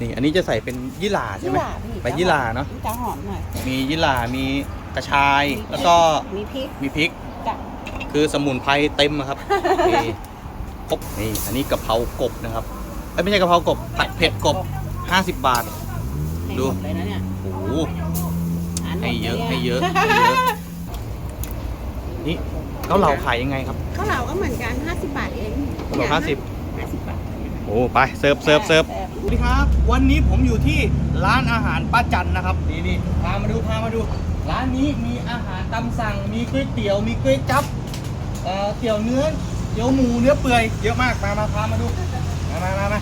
นี่อันนี้จะใส่เป็นยี่หร่าใช่ไหมยี่หร่าพี่ไปยี่หร่าเนาะจะหอมหน่อย มียี่หร่ามีกระชาย แล้วก็มีพริกมีพริก จ้ะคือสมุนไพรเต็มอะครับ นี่ครบนี่อันนี้กะเพรากบนะครับเอ้ยไม่ใช่กะเพรากบผัดเผ็ดกบ 50 บาทให้ดูหมดเลยนะเนี่ยโอ้โหทานมดให้เยอะลให้เยอะให้เยอะนี่เกาเหลาขายยังไงครับข้าวเหลาก็เหมือนกัน 50 บาทเองเกาเหลาห้าสิบ50บาทโอ้ไปเสิร์ฟเสิร์ฟเสิร์ฟส วัสดีครับ วันนี้ผมอยู่ที่ร้านอาหารป้าจันนะครับ นี่นี่พามาดูพามาดู ร้านนี้มีอาหารตามสั่ง มีก๋วยเตี๋ยว มีก๋วยจั๊บเอ่อเตี๋ยวเนื้อเตี๋ยวหมูเนื้อเปื่อยเยอะมากมามาพามาดูมามามามา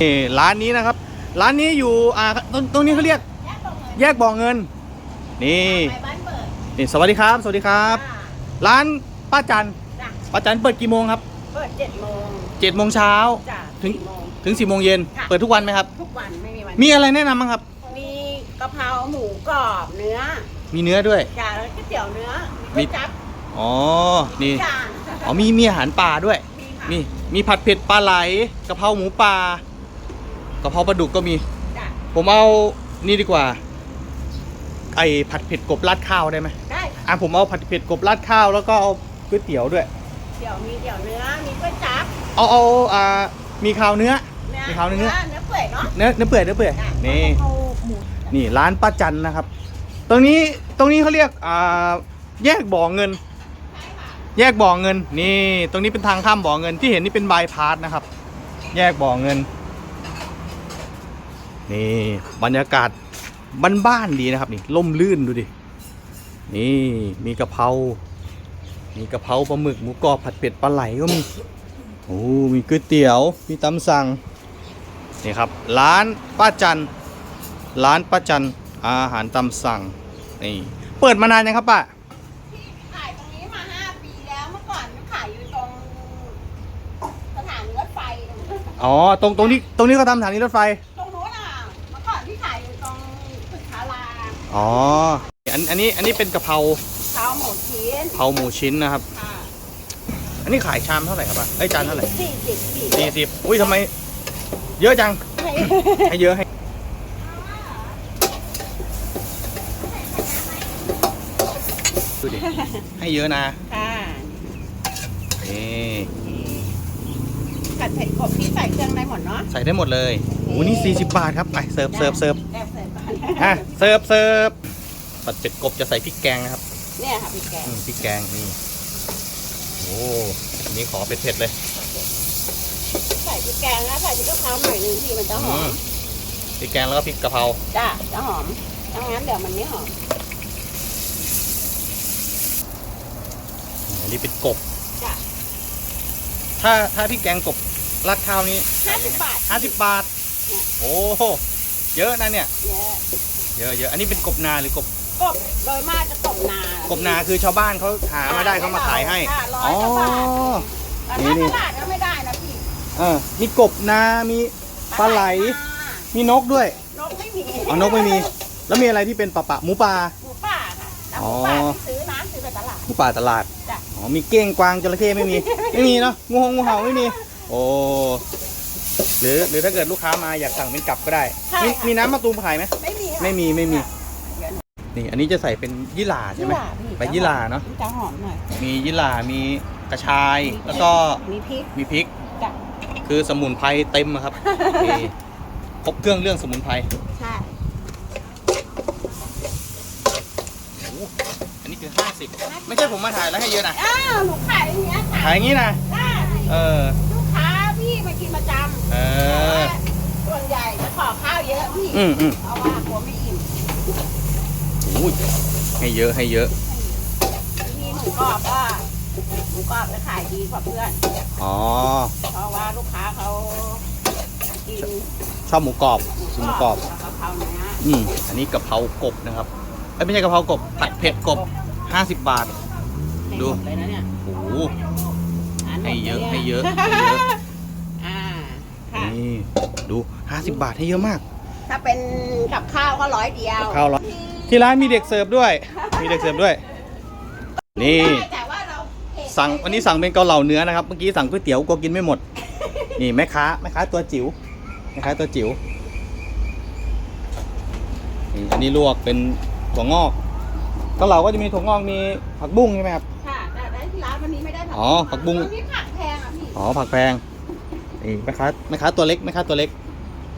นี่ร้านนี้นะครับ ร้านนี้อยู่อ่าตรงตรงนี้เขาเรียกแยกบ่อเงิน นี่ไปบ้านเปิดนี่สวัสดีครับ สวัสดีครับจ้ะร้านป้าจันจ้ะป้าจันเปิดกี่โมงครับ เปิด7โมง7จ็ดโมงเช้าจ้ะถึง4โมง ถึง4ี่โมงเย็นค่ะ เปิดทุกวันไหมครับ ทุกวันไม่มีวันมีอะไรแนะนำบ้างครับ มีกะเพราหมูกรอบเนื้อมีเนื้อด้วยจ้ะแล้วก๋วยเตี๋ยวเนื้อมี ก๋วยจั๊บอ๋อ นี่ จานอ๋อมีมีอาหารป่าด้วย มีค่ะมีมีผัดเผ็ดปลาไหลกะเพราหมูป่ากะเพราปลาดุกก็มี จ้ะผมเอานี่ดีกว่า ไอผัดเผ็ดกบราดข้าวได้ไหมได้ค่ะอะผมเอาผัดเผ็ดกบราดข้าวแล้วก็เอาก๋วยเตี๋ยวด้วย เดี๋ยวมีเดี๋ยวเนื้อมีก๋วยจั๊บเอาเอาอ่ามีข้าวเนื้อ เนื้อมีข้าวเนื้อเนื้อเปื่อยเนาะเนื้อเนื้อเปื่อยเนื้อเปื่อยจ้ะนี่กะเพราหมูนี่ร้านป้าจันนะครับ ตรงนี้ตรงนี้เขาเรียกอ่าแยกบ่อเงิน แยกบ่อเงิน นี่ ตรงนี้เป็นทางข้ามบ่อเงินที่เห็นนี่เป็นบายพาสนะครับ แยกบ่อเงิน นี่บรรยากาศบ้านๆดีนะครับนี่ล่มลื่นดูดินี่มีกะเพรา มีกะเพราปลาหมึกหมูกรอบผัดเผ็ดปลาไหลก็มี โอ้ มีก๋วยเตี๋ยว มีตำสั่ง นี่ครับร้านป้าจันร้านป้าจันอาหารตามสั่งนี่เปิดมานานยังครับป้าขายตรงนี้มา5ปีแล้วเมื่อก่อนขายอยู่ตรงสถานีรถไฟอ๋อตรงตรงนี้ตรงนี้เขาทำสถานีรถไฟตรงนู้นอะเมื่อก่อนที่ขายอยู่ตรงตึกทาราอ๋ออันอันนี้อันนี้เป็นกะเพราเท้าหมูชิ้นเผาหมูชิ้นนะครับ ค่ะอันนี้ขายชามเท่าไหร่ครับป้าไอ้ยจานเท่าไหร่สี่สิบสี่สี่สิบอุ้ยทำไม เยอะจัง ให้เยอะให้ดูดิให้เยอะนะค่ะนี่ผัดเผ็ดกบที่ใส่เครื่องได้หมดเนาะใส่ได้หมดเลยโอ้นี่ 40 บาทครับไปเสิร์ฟเสิร์ฟเสิร์ฟแอบเสิร์ฟก่อนอะเสิร์ฟเสิร์ฟผัดเป็ดกบจะใส่พริกแกงนะครับเนี่ยค่ะพี่แกงอืมพริกแกงนี่โอ้อันนี้ขอเผ็ดๆเลย ใส่พริกแกงนะใส่พริกกะเพราหน่อยหนึงที่มันจะหออืมมพริกแกงแล้วก็พริกกะเพราจ้าจะหอมดังนั้นเดี๋ยวมันไม่หอมอันนี้เป็นกบ จ้ะถ้าถ้าพริกแกงกบราดข้าวนี้ห้าสิบบาท ห้าสิบบาท เนี่ย โอ้โหเยอะนะเนี่ย เยอะเยอะเยอะอันนี้เป็นกบนาหรือกบกบโดยมากจะกบนากบนาคือชาวบ้านเขาหามาได้เขามาขายให้ ค่ะร้อยอ๋อ กว่าบาทแต่นี่ถ้านี่ตลาดก็ไม่ได้นะพี่ เออมีกบนา มีปลาไหล มีนกด้วย นกไม่มีอ๋อนกไม่มี แล้วมีอะไรที่เป็นปลาปะหมูป่าหมูป่าค่ะแต่หอ๋มูอป่าที่ซื้อนะซื้อไปตลาด หมูป่าตลาด จ้ะ อ๋อ มีเก้งกวางจระเข้ไม่มี ไม่มีเนาะ งูหงงูเห่าไม่มี โอ้ หรือหรือถ้าเกิดลูกค้ามาอยากสั่งเป็นกลับก็ได้ ใช่มีค่ะ มีน้ำมะตูมขายไหม ไม่มีค่ะไม่มีไม่มี เดี๋ยวนี่ อันนี้จะใส่เป็นยี่หร่าใช่ไหม ยี่หร่าพี่ไปยี่หร่าเนาะ จะหอมหน่อยมียี่หร่ามีกระชาย แล้วก็มีพริกมีพริกจ้ะ คือสมุนไพรเต็มอะครับ นี่ครบเครื่องเรื่องสมุนไพรใช่ โอ้อันนี้คือห้าสิบไม่ใช่ผมมาถ่ายแล้วให้เยอะนะ อ้าวหนูขายอย่างเงี้ยถ่ายอย่างนี้นะ ได้เออ ลูกค้าพี่มากินประจำเออส่วนใหญ่จะขอข้าวเยอะพี่อืมอืมเพราะว่ากลัวไม่อิ่มอุ้ยให้เยอะให้เยอะที่หมูกรอบก็หมู กรอบจะขายดีกว่าเพื่อน อ๋อ เพราะว่าลูกค้าเขากินชอบหมูกรอบหมูกรอบแล้วกะเพราเนื้ออืม อันนี้กะเพรากบนะครับ เอ้ยไม่ใช่กะเพรากบ ผัดเผ็ดกบ 50 บาท ให้ดูหมดเลยนะเนี่ยโอ้โหทานมดให้เยอะลให้เยอะนี่ให้เยอะ อ่าค่ะนี่ ดู 50 บาทให้เยอะมาก ถ้าเป็นกับข้าวก็ร้อยเดียวกับข้าวร้อย ที่ร้านมีเด็กเสิร์ฟด้วย มีเด็กเสิร์ฟด้วย นี่ ได้แต่ว่าเราเผ็ด สั่งวันนี้สั่งเป็นเกาเหลาเนื้อนะครับ เมื่อกี้สั่งก๋วยเตี๋ยวกลัวกินไม่หมด นี่แม่ค้าแม่ค้าตัวจิ๋วแม่ค้าตัวจิ๋วนี่อันนี้ลวกเป็นถั่วงอกเกาเหลาก็จะมีถั่วงอกมีผักบุ้งใช่ไหมครับ ค่ะแต่ได้ที่ร้านวันนี้ไม่ได้ผักอ๋อผักบุ้ง วันนี้ผักแพงอะพี่อ๋อผักแพงนี่แม่ค้าแม่ค้าตัวเล็กแม่ค้าตัวเล็ก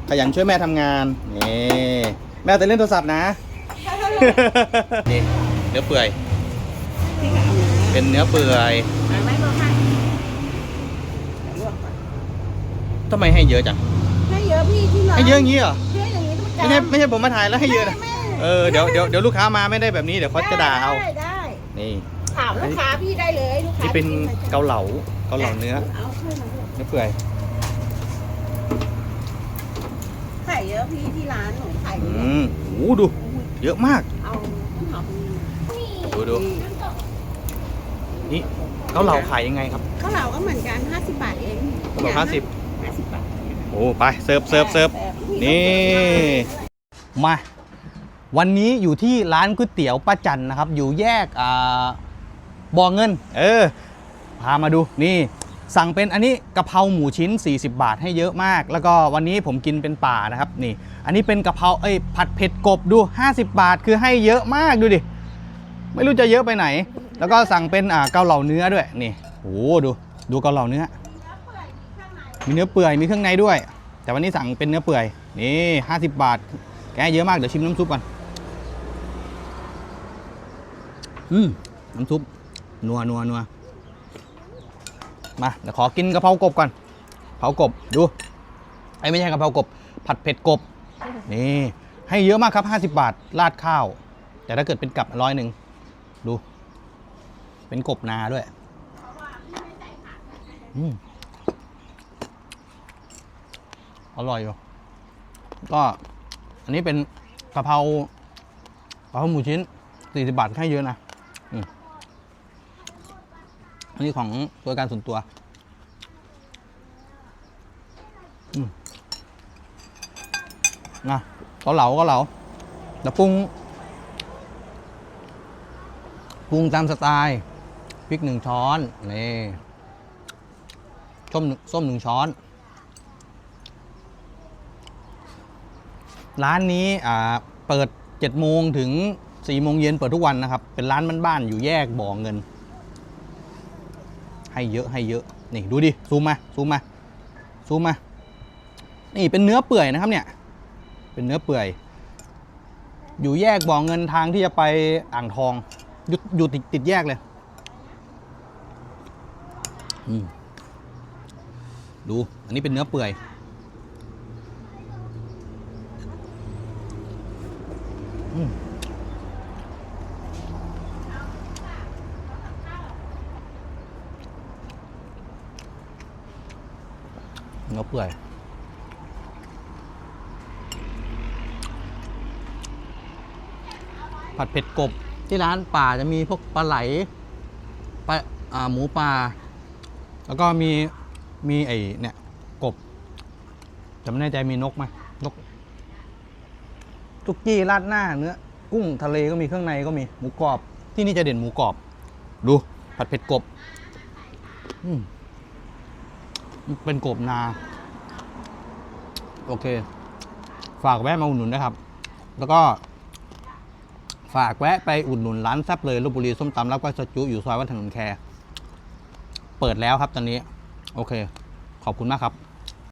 ขยันช่วยแม่ทำงานนี่แม่แต่เล่นโทรศัพท์นะ นี่เนื้อเปื่อย พี่ก็เอา เนื้อเป็นเนื้อเปื่อยมาไม่ลวกให้เดี๋ยวลวกก่อนทำไมให้เยอะจัง ให้เยอะพี่ที่ร้านให้เยอะอย่างนี้เหรอให้อย่างนี้ทุกไม่ใช่ไม่ใช่ผมมาถ่ายแล้วให้เยอะนะไม่เออเดี๋ยวเดี๋ยวเดี๋ยวลูกค้ามาไม่ได้แบบนี้เดี๋ยวเขาจะด่าเอาได้ได้นี่ถามลูกค้าพี่ได้เลยลูกค้านี่เป็นที่มาเกาเหลาเกาเหลาเนื้อเอาช่วยมาด้วยเนื้อเปื่อยไข่เยอะพี่ที่ร้านหนูไข่อืเยอะมโอ้โหดู เยอะมากเอาต้นหอมดูดู นี่เกาเหลาขายยังไงครับข้าวเหลาก็เหมือนกัน 50 บาทเองเกาเหลาห้าสิบ50บาทโอ้ไปเสิร์ฟเสิร์ฟเสิร์ฟนี่ มา วันนี้อยู่ที่ร้านก๋วยเตี๋ยวป้าจันนะครับ อยู่แยกอ่าบ่อเงิน เออ พามาดูนี่ สั่งเป็นอันนี้กะเพราหมูชิ้น 40 บาทให้เยอะมาก แล้วก็วันนี้ผมกินเป็นป่านะครับนี่ อันนี้เป็นกะเพราเอ้ยผัดเผ็ดกบดู 50 บาทคือให้เยอะมากดูดิไม่รู้จะเยอะไปไหน แล้วก็สั่งเป็นอ่าเกาเหลาเนื้อด้วยนี่โอ้ดูดูเกาเหลาเนื้อ มีเนื้อเปื่อยมีเครื่องในด้วย แต่วันนี้สั่งเป็นเนื้อเปื่อยนี่50บาท แกเยอะมากเดี๋ยวชิมน้ำซุปก่อนอืมน้ำซุปนัวนัวนัวมาเดี๋ยวขอกินกะเพรากบก่อนเผากบดูไอ้ไม่ใช่กะเพรากบ ผัดเผ็ดกบนี่ให้เยอะมากครับ 50 บาทราดข้าว แต่ถ้าเกิดเป็นกับร้อยหนึ่งดู เป็นกบนาด้วยอืมอร่อยอยู่ ก็อันนี้เป็นกะเพรากะเพราหมูชิ้น40บาทให้เยอะนะอันนี้ของตัวการส่วนตัวนะเกาเหลาก็เหลาแต่ปรุงปรุงตามสไตล์ ริกหนึ่งช้อน นี่ส้มส้มหนึ่งช้อน ร้านนี้อ่าเปิด7โมงถึง4โมงเย็นเปิดทุกวันนะครับ เป็นร้านบ้านๆอยู่แยกบ่อเงิน ให้เยอะให้เยอะ นี่ดูดิ ซูมมา ซูมมา ซูมมา นี่เป็นเนื้อเปื่อยนะครับเนี่ย เป็นเนื้อเปื่อย อยู่แยกบ่อเงินทางที่จะไปอ่างทอง อยู่อยู่ติดติดแยกเลย ดู อันนี้เป็นเนื้อเปื่อยอเนื้อเปื่อยผัดเผ็ดกบที่ร้านป่าจะมีพวกปลาไหลปลาอ่าหมูปลา แล้วก็มีมีไอ้เนี่ยกบจำไม่แน่ใจมีนกไหมนกทุกกี้ราดหน้าเนื้อกุ้งทะเลก็มีเครื่องในก็มีหมูกรอบ ที่นี่จะเด่นหมูกรอบ ดูผัดเผ็ดกบอืมเป็นกบนา โอเค ฝากแวะมาอุดหนุนนะครับ แล้วก็ ฝากแวะไปอุดหนุนร้านแซ่บเลยลบบุรีส้มตำแล้วก็สจุอยู่ซอยวัดถนนแคร์ เปิดแล้วครับตอนนี้ โอเค ขอบคุณมากครับ